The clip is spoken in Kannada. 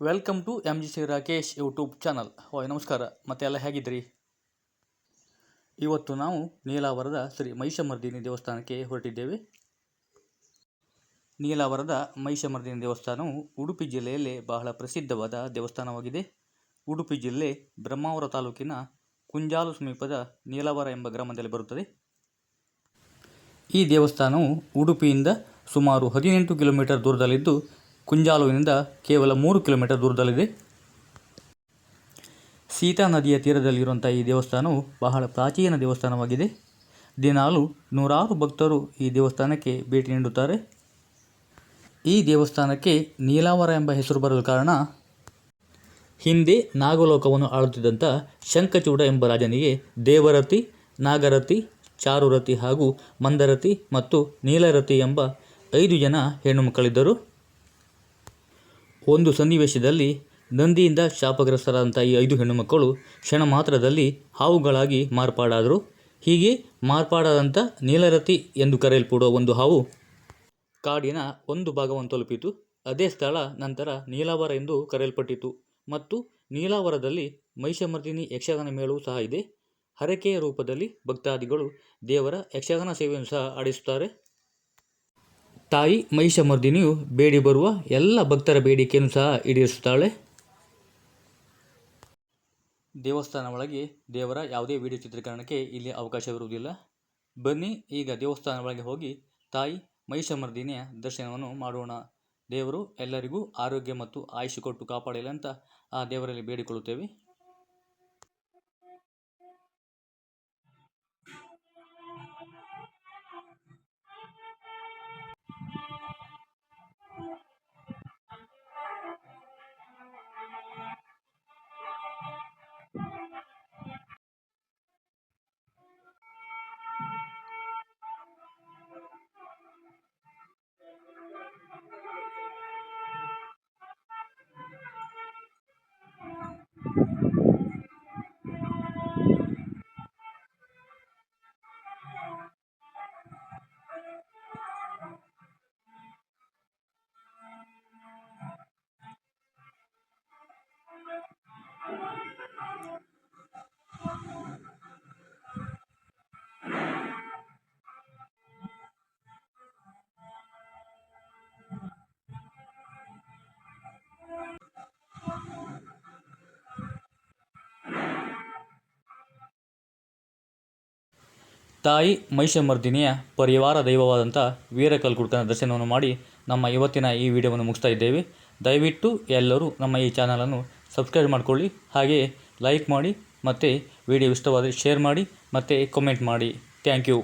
Welcome to M G C Rakesh YouTube channel ಓಯ್, ನಮಸ್ಕಾರ. ಮತ್ತೆ ಎಲ್ಲ ಹೇಗಿದ್ರಿ ಇವತ್ತು ನಾವು ನೀಲಾವರದ ಶ್ರೀ ಮಹಿಷಮರ್ದಿನಿ ದೇವಸ್ಥಾನಕ್ಕೆ ಹೊರಟಿದ್ದೇವೆ. ನೀಲಾವರದ ಮಹಿಷಮರ್ದಿನಿ ದೇವಸ್ಥಾನವು ಉಡುಪಿ ಜಿಲ್ಲೆಯಲ್ಲಿ ಬಹಳ ಪ್ರಸಿದ್ಧವಾದ ದೇವಸ್ಥಾನವಾಗಿದೆ. ಉಡುಪಿ ಜಿಲ್ಲೆ ಬ್ರಹ್ಮಾವರ ತಾಲೂಕಿನ ಕುಂಜಾಲು ಸಮೀಪದ ನೀಲಾವರ ಎಂಬ ಗ್ರಾಮದಲ್ಲಿ ಬರುತ್ತದೆ. ಈ ದೇವಸ್ಥಾನವು ಉಡುಪಿಯಿಂದ ಸುಮಾರು ಹದಿನೆಂಟು ಕಿಲೋಮೀಟರ್ ದೂರದಲ್ಲಿದ್ದು ಕುಂಜಾಲುವಿನಿಂದ ಕೇವಲ ಮೂರು ಕಿಲೋಮೀಟರ್ ದೂರದಲ್ಲಿದೆ. ಸೀತಾ ನದಿಯ ತೀರದಲ್ಲಿರುವಂಥ ಈ ದೇವಸ್ಥಾನವು ಬಹಳ ಪ್ರಾಚೀನ ದೇವಸ್ಥಾನವಾಗಿದೆ. ದಿನಾಲು ನೂರಾರು ಭಕ್ತರು ಈ ದೇವಸ್ಥಾನಕ್ಕೆ ಭೇಟಿ ನೀಡುತ್ತಾರೆ. ಈ ದೇವಸ್ಥಾನಕ್ಕೆ ನೀಲಾವರ ಎಂಬ ಹೆಸರು ಬರಲು ಕಾರಣ ಹಿಂದೆ ನಾಗಲೋಕವನ್ನು ಆಳುತ್ತಿದ್ದಂಥ ಶಂಖಚೂಡ ಎಂಬ ರಾಜನಿಗೆ ದೇವರತಿ, ನಾಗರತಿ, ಚಾರುರತಿ ಹಾಗೂ ಮಂದರತಿ ಮತ್ತು ನೀಲರತಿ ಎಂಬ ಐದು ಜನ ಹೆಣ್ಣು ಮಕ್ಕಳಿದ್ದರು. ಒಂದು ಸನ್ನಿವೇಶದಲ್ಲಿ ನಂದಿಯಿಂದ ಶಾಪಗ್ರಸ್ತರಾದಂಥ ಈ ಐದು ಹೆಣ್ಣುಮಕ್ಕಳು ಕ್ಷಣ ಮಾತ್ರದಲ್ಲಿ ಹಾವುಗಳಾಗಿ ಮಾರ್ಪಾಡಾದರು. ಹೀಗೆ ಮಾರ್ಪಾಡಾದಂಥ ನೀಲರತಿ ಎಂದು ಕರೆಯಲ್ಪಡುವ ಒಂದು ಹಾವು ಕಾಡಿನ ಒಂದು ಭಾಗವನ್ನು ತಲುಪಿತು. ಅದೇ ಸ್ಥಳ ನಂತರ ನೀಲಾವರ ಎಂದು ಕರೆಯಲ್ಪಟ್ಟಿತು ಮತ್ತು ನೀಲಾವರದಲ್ಲಿ ಮಹಿಷಮರ್ದಿನಿ ಯಕ್ಷಗಾನ ಮೇಳವೂ ಸಹ ಇದೆ. ಹರಕೆಯ ರೂಪದಲ್ಲಿ ಭಕ್ತಾದಿಗಳು ದೇವರ ಯಕ್ಷಗಾನ ಸೇವೆಯನ್ನು ಸಹ ಆಡಿಸುತ್ತಾರೆ. ತಾಯಿ ಮಹಿಷಮರ್ದಿನಿಯು ಬೇಡಿ ಬರುವ ಎಲ್ಲ ಭಕ್ತರ ಬೇಡಿಕೆಯನ್ನು ಸಹ ಈಡೇರಿಸುತ್ತಾಳೆ. ದೇವಸ್ಥಾನ ಒಳಗೆ ದೇವರ ಯಾವುದೇ ವಿಡಿಯೋ ಚಿತ್ರೀಕರಣಕ್ಕೆ ಇಲ್ಲಿ ಅವಕಾಶವಿರುವುದಿಲ್ಲ. ಬನ್ನಿ, ಈಗ ದೇವಸ್ಥಾನ ಒಳಗೆ ಹೋಗಿ ತಾಯಿ ಮಹಿಷಮರ್ದಿನಿಯ ದರ್ಶನವನ್ನು ಮಾಡೋಣ. ದೇವರು ಎಲ್ಲರಿಗೂ ಆರೋಗ್ಯ ಮತ್ತು ಆಯುಷ್ ಕೊಟ್ಟು ಕಾಪಾಡಲಿ ಅಂತ ಆ ದೇವರಲ್ಲಿ ಬೇಡಿಕೊಳ್ಳುತ್ತೇವೆ. ತಾಯಿ ಮಹಿಷಮರ್ದಿನಿಯ ಪರಿವಾರ ದೈವವಾದಂಥ ವೀರಕಲ್ಕುಡ್ಕನ ದರ್ಶನವನ್ನು ಮಾಡಿ ನಮ್ಮ ಇವತ್ತಿನ ಈ ವಿಡಿಯೋವನ್ನು ಮುಗಿಸ್ತಾ ಇದ್ದೇವೆ. ದಯವಿಟ್ಟು ಎಲ್ಲರೂ ನಮ್ಮ ಈ ಚಾನಲನ್ನು ಸಬ್ಸ್ಕ್ರೈಬ್ ಮಾಡಿಕೊಳ್ಳಿ. ಹಾಗೆಯೇ ಲೈಕ್ ಮಾಡಿ ಮತ್ತು ವಿಡಿಯೋ ಇಷ್ಟವಾದರೆ ಶೇರ್ ಮಾಡಿ ಮತ್ತು ಕಮೆಂಟ್ ಮಾಡಿ. Thank you.